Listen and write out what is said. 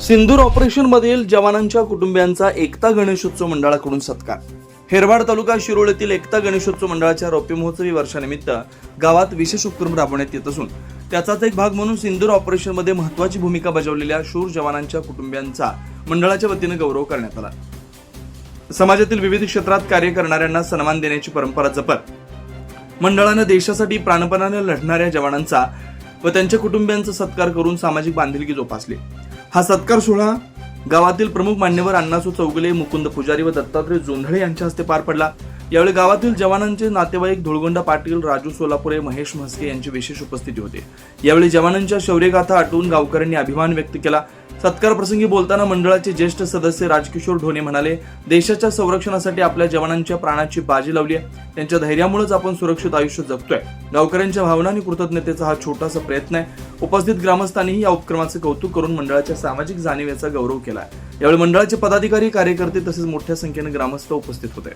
सिंदूर operation मधील जवानांच्या कुटुंबियांचा एकता गणेशोत्सव मंडळाकडून सत्कार. हेरवाड तालुका शिरोळ येथील एकता गणेशोत्सव मंडळाच्या रौप्य महोत्सवी वर्षानिमित्त गावात विशेष उपक्रम राबवण्यात येत असून त्याचाच एक भाग म्हणून सिंदूर ऑपरेशनमध्ये महत्वाची भूमिका बजावलेल्या शूर जवानांच्या कुटुंबियांचा मंडळाच्या वतीनं गौरव करण्यात आला. समाजातील विविध क्षेत्रात कार्य करणाऱ्यांना सन्मान देण्याची परंपरा जपत मंडळानं देशासाठी प्राणपणाने लढणाऱ्या जवानांचा व त्यांच्या कुटुंबियांचा सत्कार करून सामाजिक बांधिलकी जोपासली. हा सत्कार सोहळा गावातील प्रमुख मान्यवर अण्णासू चौगुले मुकुंद पुजारी व दत्तात्रय जोंधळे यांच्या हस्ते पार पडला. यावेळी गावातील जवानांचे नातेवाईक धुळगोंडा पाटील राजू सोलापुरे महेश म्हस्के यांची विशेष उपस्थिती होती. यावेळी जवानांच्या शौर्यगाथा आठवून गावकऱ्यांनी अभिमान व्यक्त केला. सत्कार प्रसंगी बोलताना मंडळाचे ज्येष्ठ सदस्य राजकिशोर ढोणे म्हणाले देशाच्या संरक्षणासाठी आपल्या जवानांच्या प्राणाची बाजी लावली आहे. त्यांच्या धैर्यामुळेच आपण सुरक्षित आयुष्य जगतोय. गावकऱ्यांच्या भावना आणि कृतज्ञतेचा हा छोटासा प्रयत्न आहे. उपस्थित ग्रामस्थांनीही या उपक्रमाचे कौतुक करून मंडळाच्या सामाजिक जाणीवेचा गौरव केला यावेळी मंडळाचे पदाधिकारी कार्यकर्ते तसेच मोठ्या संख्येने ग्रामस्थ उपस्थित होते.